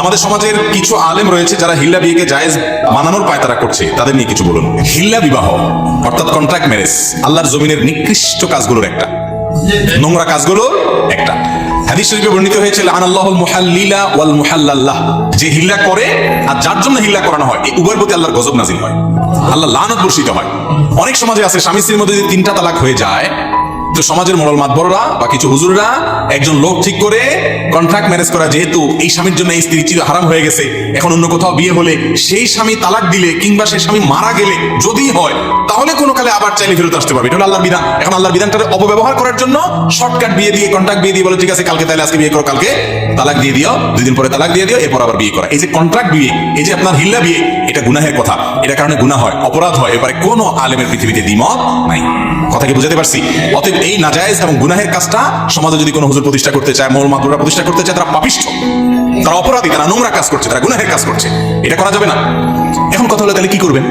আমাদের সমাজের কিছু আলেম রয়েছে যারা হিল্লা বিয়েকে জায়েজ বানানোর পায় তারা করছে। তাদের নিয়ে কিছু বলুন। হিল্লা বিবাহ, অর্থাৎ কন্ট্রাক্ট ম্যারেজ আল্লাহর জমিনের নিকৃষ্ট কাজগুলোর একটা। নোংরা কাজগুলো একটা। হাদিস শরীফে বর্ণিত হয়েছে আনাল্লাহুল মুহাল্লিলা ওয়াল মুহাল্লাল্লাহ। যে হিল্লা করে, আর যার জন্য হিল্লা করানো হয়, এই প্রতি আল্লাহর গজব নাজিল হয়। আল্লাহ লানত বর্ষিত হয়। অনেক সমাজে আছে স্বামী স্ত্রীর মধ্যে যদি তিনটা তালাক হয়ে যায় তো সমাজের মোড়ল মাতবররা বা কিছু হুজুররা একজন লোক ঠিক করে কন্ট্রাক্ট ম্যারেজ করা যেহেতু এই স্বামীর জন্য এই স্ত্রী চির হারাম হয়ে গেছে, এখন অন্য কোথাও বিয়ে হলে সেই স্বামী তালাক দিলে কিংবা সেই স্বামী মারা গেলে যদি হয়, তাহলে কোনো কালে আবার চাইলে ফেরত আসতে পারবে। এটা হলো আল্লাহর বিধান। এখন আল্লাহর বিধানটার অপব্যবহার করার জন্য শর্টকাট বিয়ে দিয়ে কন্ট্রাক্ট বিয়ে দিয়ে বলে, ঠিক আছে, কালকে তাহলে আজকে বিয়ে করো, কালকে তালাক দিয়ে দিও, দুই দিন পরে তালাক দিয়ে দিও, এরপর আবার বিয়ে করা। এই যে কন্ট্রাক্ট বিয়ে, এই যে আপনার হিল্লা বিয়ে, এটা গুনাহের কথা। এটা কারণে গুনাহ হয়, অপরাধ হয়। এবারে কোনো আলেমের পৃথিবীতে দ্বিমত নাই। কথা কি বুঝাতে পারছি? অতএব এই নাজায়েজ এবং গুনাহের কাজটা সমাজে যদি কোনো হুজুর প্রতিষ্ঠা করতে চায়, মৌল মাদুরা প্রতিষ্ঠা করতে চায়, তারা পাপিষ্ঠ তারা অপরাধী, তারা নোংরা কাজ করছে, তারা গুনাহের কাজ করছে। এটা করা যাবে না। এখন কথা হলো তাহলে কি করবেন?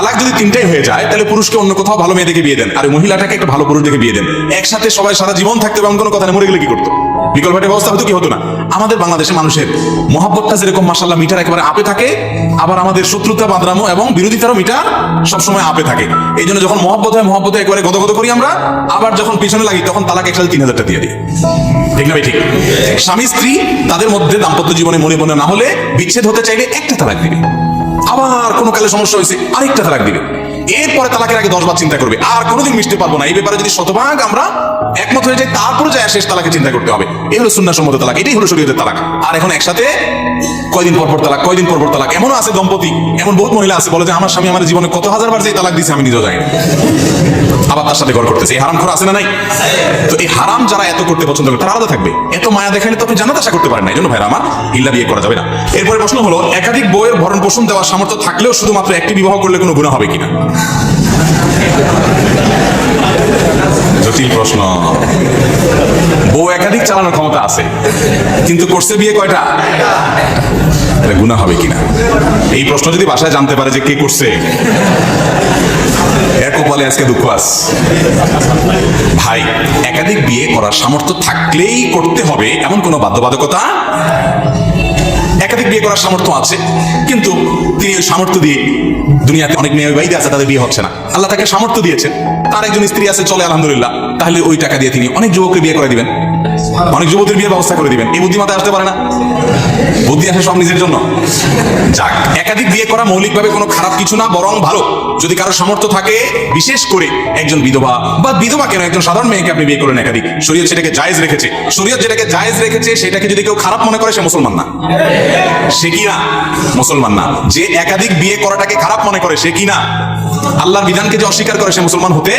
তালাক যদি তিনটাই হয়ে যায়, তাহলে পুরুষকে অন্য কোথাও ভালো মেয়ে দেখে বিয়ে দেন, আর মহিলাটাকে একটা ভালো পুরুষ দেখে বিয়ে দেন। একসাথে সবাই সারা জীবন থাকতে এবং কোনো কথা মরে গেলে কি করতো? বিকল্প একটা ব্যবস্থা হতো কি হতো না। আমাদের বাংলাদেশের মানুষের মহাব্বতটা যেরকম মাসাল্লাহ মিটার একেবারে আপে থাকে, আবার আমাদের শত্রুতা, বাদরামো এবং বিরোধিতারও মিটার সবসময় আপে থাকে। এই জন্য যখন মহব্বত হয়, মহব্বতে একেবারে গদগদ করি আমরা, আবার যখন পিছনে লাগি, তখন তালাক একসাথে তিন হাজারটা দিয়ে দিই। ঠিক না ঠিক। স্বামী, স্ত্রী, তাদের মধ্যে দাম্পত্য জীবনে মনে মনে না হলে বিচ্ছেদ হতে চাইলে একটা তালাক দিবে। আবার কোনো কালে সমস্যা হয়েছে, আরেকটা তালাক দিবে। এরপরে তালাকের আগে দশবার চিন্তা করবে, আর কোনোদিন মিশতে পারব না। এই ব্যাপারে যদি শতভাগ আমরা একমত হয়ে যাই, তারপরে যায় শেষ তালাকে চিন্তা করতে হবে। এই হলো সুন্না সম্মত তালাক, এটাই হলো শরীয়তের তালাক। আর এখন একসাথে কয়দিন পর পর তালাক, কয়দিন পর পর তালাক? এমনও আছে দম্পতি, এমন বহুত মহিলা আছে, বলে যে আমার স্বামী আমার জীবনে কত হাজার বার যে তালাক দিয়েছে আমি নিজেও জানি তার সাথে ঘর করতেছে। এই হারাম আছে না নাই? তো এই হারাম যারা এত করতে পছন্দ করে, তারা আলাদা থাকবে। এত মায়া দেখালে তো আপনি জানাত আশা করতে পারেন না। এই জন্য ভাইরা আমার হিল্লা বিয়ে করা যাবে না। এরপরে প্রশ্ন হলো, একাধিক বইয়ের ভরণ পোষণ দেওয়ার সামর্থ্য থাকলেও শুধুমাত্র একটি বিবাহ করলে কোনো গুণা হবে কিনা? জটিল প্রশ্ন। বউ একাধিক চালানোর ক্ষমতা আছে, কিন্তু করছে বিয়ে কয়টা? গুণা হবে কিনা? এই প্রশ্ন যদি বাসায় জানতে পারে যে কে করছে কপালে আজকে দুঃখ আস ভাই, একাধিক বিয়ে করার সামর্থ্য থাকলেই করতে হবে এমন কোনো বাধ্যবাধকতা? একাধিক বিয়ে করার সামর্থ্য আছে, কিন্তু তিনি সামর্থ্য দিয়ে দুনিয়াতে অনেক মেয়ে বাইরে আছে, তাদের বিয়ে হচ্ছে না। আল্লাহ তাকে সামর্থ্য দিয়েছেন। তার একজন স্ত্রী আছে, চলে আলহামদুলিল্লাহ। তাহলে ওই টাকা দিয়ে তিনি অনেক যুবককে বিয়ে করে দিবেন। অনেক যুবতীর বিয়ের ব্যবস্থা করে দিবেন। এই বুদ্ধিমাতা আসতে পারে না। বুদ্ধি আসে সব নিজের জন্য। যাক, একাধিক বিয়ে করা মৌলিকভাবে কোনো খারাপ কিছু না, বরং ভালো। যদি কারও সামর্থ্য থাকে, বিশেষ করে একজন বিধবা, বা বিধবা কেন একজন সাধারণ মেয়েকে আপনি বিয়ে করেন একাধিক? শরীয়ত সেটাকে জায়েজ রেখেছে। শরীয়ত যেটাকে জায়েজ রেখেছে, সেটাকে যদি কেউ খারাপ মনে করে, সে মুসলমান না। সে কি না? মুসলমান না। যে একাধিক বিয়ে করাটাকে খারাপ মনে করে, সে কি না? আল্লাহর বিধানকে যে অস্বীকার করে, সে মুসলমান হতে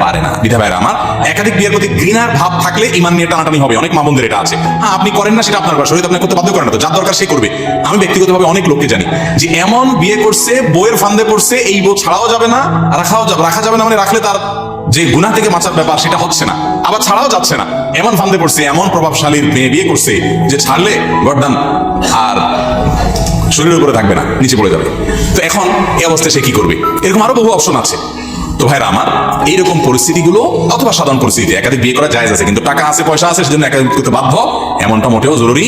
পারে না। বিধা ভাইরা আমার, একাধিক বিয়ের প্রতি ঘৃণার ভাব থাকলে ইমান নিয়ে টানাটানি হবে, অনেক মামুনদের এটা আছে। হ্যাঁ আপনি করেন না সেটা আপনার শরীর আপনাকে করতে বাধ্য করে না তো, যার দরকার সে করবে। আমি ব্যক্তিগতভাবে অনেক লোককে জানি যে এমন বিয়ে করছে বইয়ের ফান্দে পড়ছে, এই বউ ছাড়াও যাবে না, রাখাও যাবে রাখা যাবে না মানে রাখলে তার যে গুনাহ থেকে বাঁচার ব্যাপার সেটা হচ্ছে না। আবার ছাড়াও যাচ্ছে না। এমন ফান্দে পড়ছে, এমন প্রভাবশালীর মেয়ে বিয়ে করছে যে ছাড়লে গর্দান আর শরীরের উপরে থাকবে না, নিচে পড়ে যাবে। তো এখন এই অবস্থায় সে কি করবে? এরকম আরও বহু অপশন আছে। তো ভাইরা আমার, এইরকম পরিস্থিতিগুলো অথবা সাধারণ পরিস্থিতি, একাধিক বিয়ে করা যায় আছে, কিন্তু টাকা আছে, পয়সা আছে, সেজন্য একাধিক করতে বাধ্য, এমনটা মোটেও জরুরি